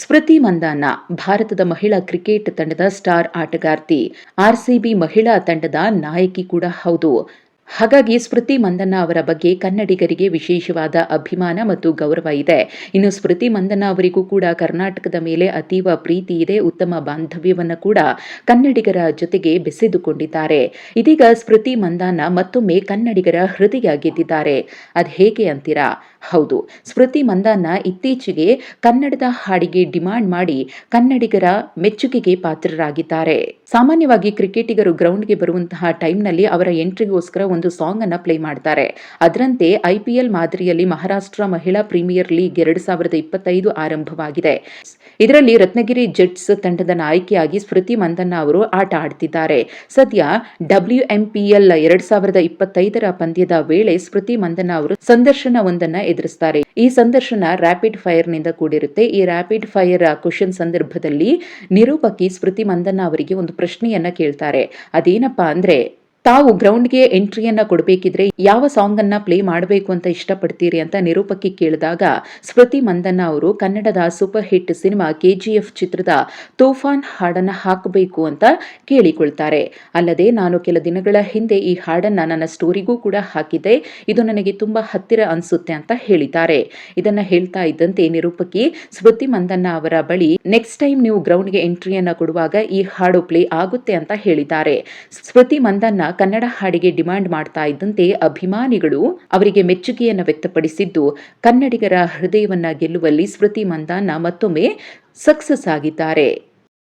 ಸ್ಮೃತಿ ಮಂದಾನ ಭಾರತದ ಮಹಿಳಾ ಕ್ರಿಕೆಟ್ ತಂಡದ ಸ್ಟಾರ್ ಆಟಗಾರ್ತಿ ಆರ್ಸಿಬಿ ಮಹಿಳಾ ತಂಡದ ನಾಯಕಿ ಕೂಡ ಹೌದು. ಹಾಗಾಗಿ ಸ್ಮೃತಿ ಮಂದಣ್ಣ ಅವರ ಬಗ್ಗೆ ಕನ್ನಡಿಗರಿಗೆ ವಿಶೇಷವಾದ ಅಭಿಮಾನ ಮತ್ತು ಗೌರವ ಇದೆ. ಇನ್ನು ಸ್ಮೃತಿ ಮಂದಣ್ಣ ಅವರಿಗೂ ಕೂಡ ಕರ್ನಾಟಕದ ಮೇಲೆ ಅತೀವ ಪ್ರೀತಿ ಇದೆ. ಉತ್ತಮ ಬಾಂಧವ್ಯವನ್ನು ಕೂಡ ಕನ್ನಡಿಗರ ಜೊತೆಗೆ ಬೆಸೆದುಕೊಂಡಿದ್ದಾರೆ. ಇದೀಗ ಸ್ಮೃತಿ ಮಂದಾನ ಮತ್ತೊಮ್ಮೆ ಕನ್ನಡಿಗರ ಹೃದಯ ಗೆದ್ದಿದ್ದಾರೆ. ಅದು ಹೇಗೆ ಅಂತೀರಾ? ಹೌದು, ಸ್ಮೃತಿ ಮಂದಾನ ಇತ್ತೀಚೆಗೆ ಕನ್ನಡದ ಹಾಡಿಗೆ ಡಿಮಾಂಡ್ ಮಾಡಿ ಕನ್ನಡಿಗರ ಮೆಚ್ಚುಗೆಗೆ ಪಾತ್ರರಾಗಿದ್ದಾರೆ. ಸಾಮಾನ್ಯವಾಗಿ ಕ್ರಿಕೆಟಿಗರು ಗ್ರೌಂಡ್ಗೆ ಬರುವಂತಹ ಟೈಮ್ನಲ್ಲಿ ಅವರ ಎಂಟ್ರಿಗೋಸ್ಕರ ಒಂದು ಸಾಂಗ್ ಅನ್ನ ಪ್ಲೇ ಮಾಡ್ತಾರೆ. ಅದರಂತೆ ಐಪಿಎಲ್ ಮಾದರಿಯಲ್ಲಿ ಮಹಾರಾಷ್ಟ್ರ ಮಹಿಳಾ ಪ್ರೀಮಿಯರ್ ಲೀಗ್ ಎರಡು ಸಾವಿರದ ಇಪ್ಪತ್ತೈದು ಆರಂಭವಾಗಿದೆ. ಇದರಲ್ಲಿ ರತ್ನಗಿರಿ ಜೆಟ್ಸ್ ತಂಡದ ನಾಯಕಿಯಾಗಿ ಸ್ಮೃತಿ ಮಂದಣ್ಣ ಅವರು ಆಟ ಆಡ್ತಿದ್ದಾರೆ. ಸದ್ಯ ಡಬ್ಲ್ಯೂ ಎಂಪಿಎಲ್ ಎರಡ್ ಸಾವಿರದ ಇಪ್ಪತ್ತೈದರ ಪಂದ್ಯದ ವೇಳೆ ಸ್ಮೃತಿ ಮಂದಣ್ಣ ಅವರು ಸಂದರ್ಶನವೊಂದನ್ನ ಎದುರಿಸ್ತಾರೆ. ಈ ಸಂದರ್ಶನ ರ್ಯಾಪಿಡ್ ಫೈರ್ನಿಂದ ಕೂಡಿರುತ್ತೆ. ಈ ರ್ಯಾಪಿಡ್ ಫೈರ್ ಕ್ವಶನ್ ಸಂದರ್ಭದಲ್ಲಿ ನಿರೂಪಕಿ ಸ್ಮೃತಿ ಮಂದಣ್ಣ ಅವರಿಗೆ ಒಂದು ಪ್ರಶ್ನೆಯನ್ನ ಕೇಳ್ತಾರೆ. ಅದೇನಪ್ಪಾ ಅಂದ್ರೆ ತಾವು ಗ್ರೌಂಡ್ಗೆ ಎಂಟ್ರಿಯನ್ನ ಕೊಡಬೇಕಿದ್ರೆ ಯಾವ ಸಾಂಗ್ ಅನ್ನ ಪ್ಲೇ ಮಾಡಬೇಕು ಅಂತ ಇಷ್ಟಪಡ್ತೀರಿ ಅಂತ ನಿರೂಪಕಿ ಕೇಳಿದಾಗ ಸ್ಮೃತಿ ಮಂದಣ್ಣ ಅವರು ಕನ್ನಡದ ಸೂಪರ್ ಹಿಟ್ ಸಿನಿಮಾ ಕೆಜಿಎಫ್ ಚಿತ್ರದ ತೂಫಾನ್ ಹಾಡನ್ನ ಹಾಕಬೇಕು ಅಂತ ಕೇಳಿಕೊಳ್ತಾರೆ. ಅಲ್ಲದೆ ನಾನು ಕೆಲ ದಿನಗಳ ಹಿಂದೆ ಈ ಹಾಡನ್ನ ನನ್ನ ಸ್ಟೋರಿಗೂ ಕೂಡ ಹಾಕಿದ್ದೆ. ಇದು ನನಗೆ ತುಂಬಾ ಹತ್ತಿರ ಅನಿಸುತ್ತೆ ಅಂತ ಹೇಳಿದ್ದಾರೆ. ಇದನ್ನ ಹೇಳ್ತಾ ಇದ್ದಂತೆ ನಿರೂಪಕಿ ಸ್ಮೃತಿ ಮಂದಣ್ಣ ಅವರ ಬಳಿ ನೆಕ್ಸ್ಟ್ ಟೈಮ್ ನೀವು ಗ್ರೌಂಡ್ಗೆ ಎಂಟ್ರಿಯನ್ನ ಕೊಡುವಾಗ ಈ ಹಾಡು ಪ್ಲೇ ಆಗುತ್ತೆ ಅಂತ ಹೇಳಿದ್ದಾರೆ. ಸ್ಮೃತಿ ಮಂದಣ್ಣ ಕನ್ನಡ ಹಾಡಿಗೆ ಡಿಮಾಂಡ್ ಮಾಡ್ತಾ ಇದ್ದಂತೆ ಅಭಿಮಾನಿಗಳು ಅವರಿಗೆ ಮೆಚ್ಚುಗೆಯನ್ನು ವ್ಯಕ್ತಪಡಿಸಿದ್ದು, ಕನ್ನಡಿಗರ ಹೃದಯವನ್ನ ಗೆಲ್ಲುವಲ್ಲಿ ಸ್ಮೃತಿ ಮಂದಾನ ಮತ್ತೊಮ್ಮೆ ಸಕ್ಸಸ್ ಆಗಿದ್ದಾರೆ.